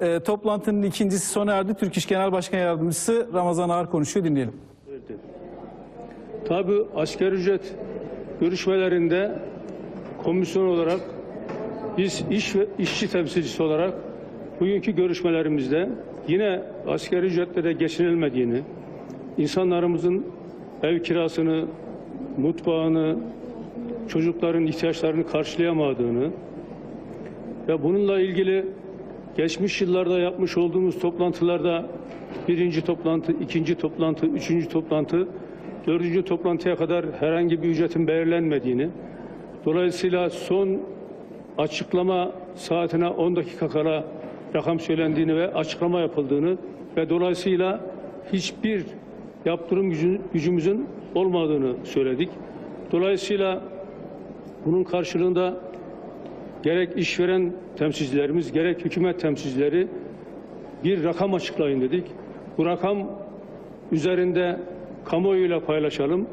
Ee, toplantının ikincisi sona erdi. Türk İş Genel Başkan Yardımcısı Ramazan Ağar konuşuyor. Dinleyelim. verdi. Tabi asgari ücret görüşmelerinde komisyon olarak biz iş ve işçi temsilcisi olarak bugünkü görüşmelerimizde yine asgari ücretlere geçinilmediğini, insanlarımızın ev kirasını, mutfağını, çocukların ihtiyaçlarını karşılayamadığını ve bununla ilgili geçmiş yıllarda yapmış olduğumuz toplantılarda birinci toplantı, ikinci toplantı, üçüncü toplantı, dördüncü toplantıya kadar herhangi bir ücretin belirlenmediğini, dolayısıyla son açıklama saatine 10 dakika kala rakam söylendiğini ve açıklama yapıldığını ve dolayısıyla hiçbir yaptırım gücü- gücümüzün olmadığını söyledik. Dolayısıyla bunun karşılığında gerek işveren temsilcilerimiz gerek hükümet temsilcileri bir rakam açıklayın dedik. Bu rakam üzerinde kamuoyuyla paylaşalım.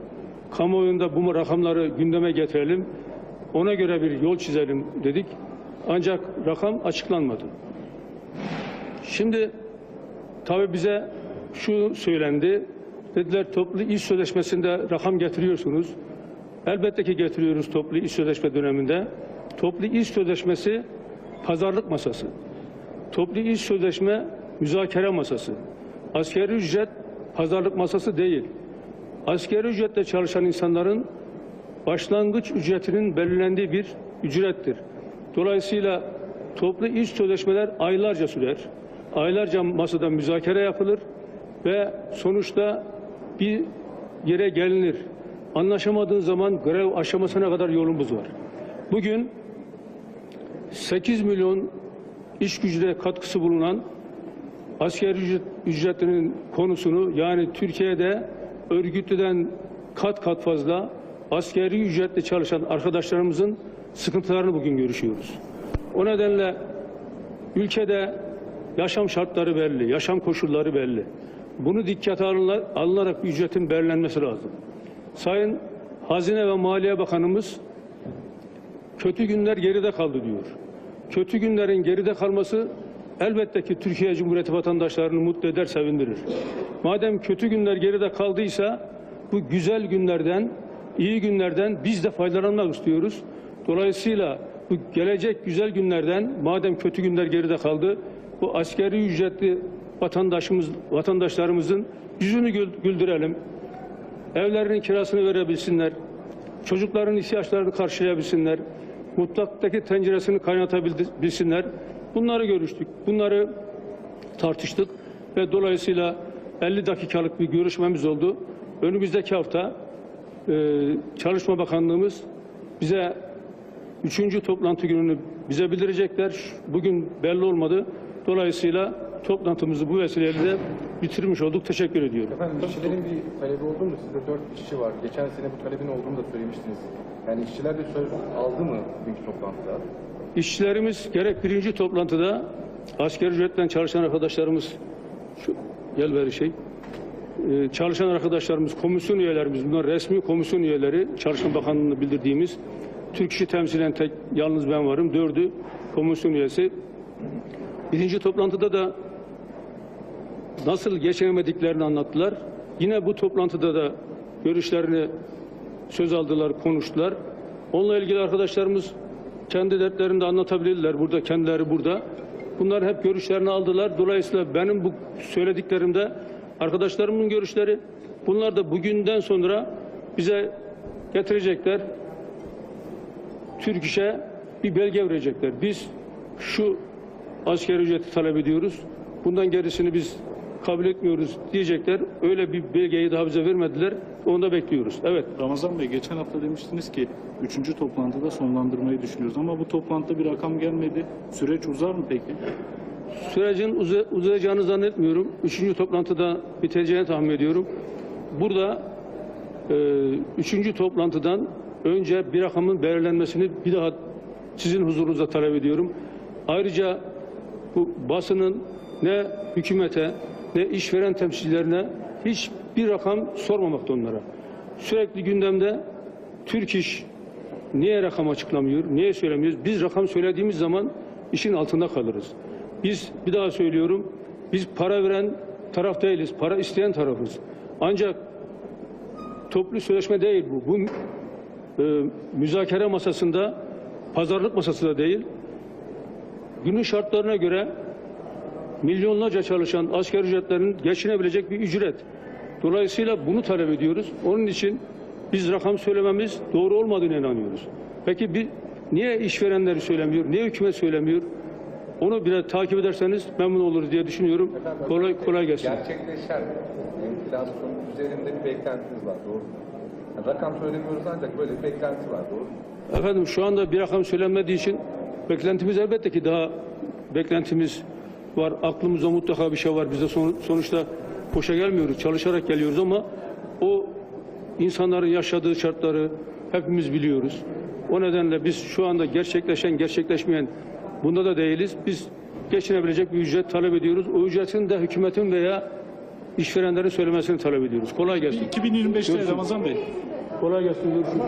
Kamuoyunda bu rakamları gündeme getirelim. Ona göre bir yol çizelim dedik. Ancak rakam açıklanmadı. Şimdi tabii bize şu söylendi. Dediler toplu iş sözleşmesinde rakam getiriyorsunuz. Elbette ki getiriyoruz toplu iş sözleşme döneminde. Toplu iş sözleşmesi pazarlık masası. Toplu iş sözleşme müzakere masası. Askeri ücret pazarlık masası değil. Askeri ücretle çalışan insanların başlangıç ücretinin belirlendiği bir ücrettir. Dolayısıyla toplu iş sözleşmeler aylarca sürer. Aylarca masada müzakere yapılır ve sonuçta bir yere gelinir. Anlaşamadığın zaman grev aşamasına kadar yolumuz var. Bugün 8 milyon iş gücüne katkısı bulunan asgari ücret, ücretinin konusunu yani Türkiye'de örgütlüden kat kat fazla asgari ücretle çalışan arkadaşlarımızın sıkıntılarını bugün görüşüyoruz. O nedenle ülkede yaşam şartları belli, yaşam koşulları belli. Bunu dikkate alınarak ücretin belirlenmesi lazım. Sayın Hazine ve Maliye Bakanımız kötü günler geride kaldı diyor. Kötü günlerin geride kalması elbette ki Türkiye Cumhuriyeti vatandaşlarını mutlu eder, sevindirir. Madem kötü günler geride kaldıysa bu güzel günlerden, iyi günlerden biz de faydalanmak istiyoruz. Dolayısıyla bu gelecek güzel günlerden madem kötü günler geride kaldı, bu askeri ücretli vatandaşımız, vatandaşlarımızın yüzünü gül- güldürelim. Evlerinin kirasını verebilsinler. Çocukların ihtiyaçlarını karşılayabilsinler. Mutfaktaki tenceresini kaynatabilsinler. Bunları görüştük. Bunları tartıştık ve dolayısıyla 50 dakikalık bir görüşmemiz oldu. Önümüzdeki hafta e, Çalışma Bakanlığımız bize üçüncü toplantı gününü bize bildirecekler. Bugün belli olmadı. Dolayısıyla toplantımızı bu vesileyle de bitirmiş olduk. Teşekkür ediyorum. Efendim işçilerin bir talebi oldu mu? Sizde dört işçi var. Geçen sene bu talebin olduğunu da söylemiştiniz. Yani işçiler de söz aldı mı bugünkü toplantıda? İşçilerimiz gerek birinci toplantıda asgari ücretten çalışan arkadaşlarımız şu gel ver şey Ee, çalışan arkadaşlarımız, komisyon üyelerimiz, bunlar resmi komisyon üyeleri, Çalışma Bakanlığı'nda bildirdiğimiz Türk işi temsilen tek yalnız ben varım. Dördü komisyon üyesi. Birinci toplantıda da nasıl geçinemediklerini anlattılar. Yine bu toplantıda da görüşlerini söz aldılar, konuştular. Onunla ilgili arkadaşlarımız kendi dertlerini de anlatabilirler. Burada, kendileri burada. Bunlar hep görüşlerini aldılar. Dolayısıyla benim bu söylediklerimde arkadaşlarımın görüşleri bunlar da bugünden sonra bize getirecekler. Türk İş'e bir belge verecekler. Biz şu asker ücreti talep ediyoruz. Bundan gerisini biz kabul etmiyoruz diyecekler. Öyle bir belgeyi daha bize vermediler. Onu da bekliyoruz. Evet. Ramazan Bey geçen hafta demiştiniz ki 3. toplantıda sonlandırmayı düşünüyoruz ama bu toplantıda bir rakam gelmedi. Süreç uzar mı peki? Sürecin uza- uzayacağını zannetmiyorum. Üçüncü toplantıda biteceğini tahmin ediyorum. Burada e, üçüncü toplantıdan önce bir rakamın belirlenmesini bir daha sizin huzurunuza talep ediyorum. Ayrıca bu basının ne hükümete ne işveren temsilcilerine hiçbir rakam sormamakta onlara. Sürekli gündemde Türk İş niye rakam açıklamıyor, niye söylemiyoruz? Biz rakam söylediğimiz zaman işin altında kalırız. biz bir daha söylüyorum. Biz para veren taraf değiliz. Para isteyen tarafız. Ancak toplu sözleşme değil bu. Bu e, müzakere masasında pazarlık masası da değil. Günün şartlarına göre milyonlarca çalışan asker ücretlerinin geçinebilecek bir ücret. Dolayısıyla bunu talep ediyoruz. Onun için biz rakam söylememiz doğru olmadığını inanıyoruz. Peki bir, niye işverenleri söylemiyor, niye hükümet söylemiyor? Onu bile takip ederseniz memnun oluruz diye düşünüyorum. Kolay kolay gelsin. Gerçekleşen enflasyon üzerinde bir beklentiniz var doğru mu? Yani rakam söylemiyoruz ancak böyle bir beklenti var doğru mu? Efendim şu anda bir rakam söylenmediği için beklentimiz elbette ki daha beklentimiz var. Aklımızda mutlaka bir şey var. Biz de son- sonuçta boşa gelmiyoruz. Çalışarak geliyoruz ama o insanların yaşadığı şartları hepimiz biliyoruz. O nedenle biz şu anda gerçekleşen, gerçekleşmeyen bunda da değiliz. Biz geçinebilecek bir ücret talep ediyoruz. O ücretin de hükümetin veya işverenlerin söylemesini talep ediyoruz. Kolay gelsin. 2025'te Görüşürüz. Ramazan Bey. Kolay gelsin. Görüşürüz.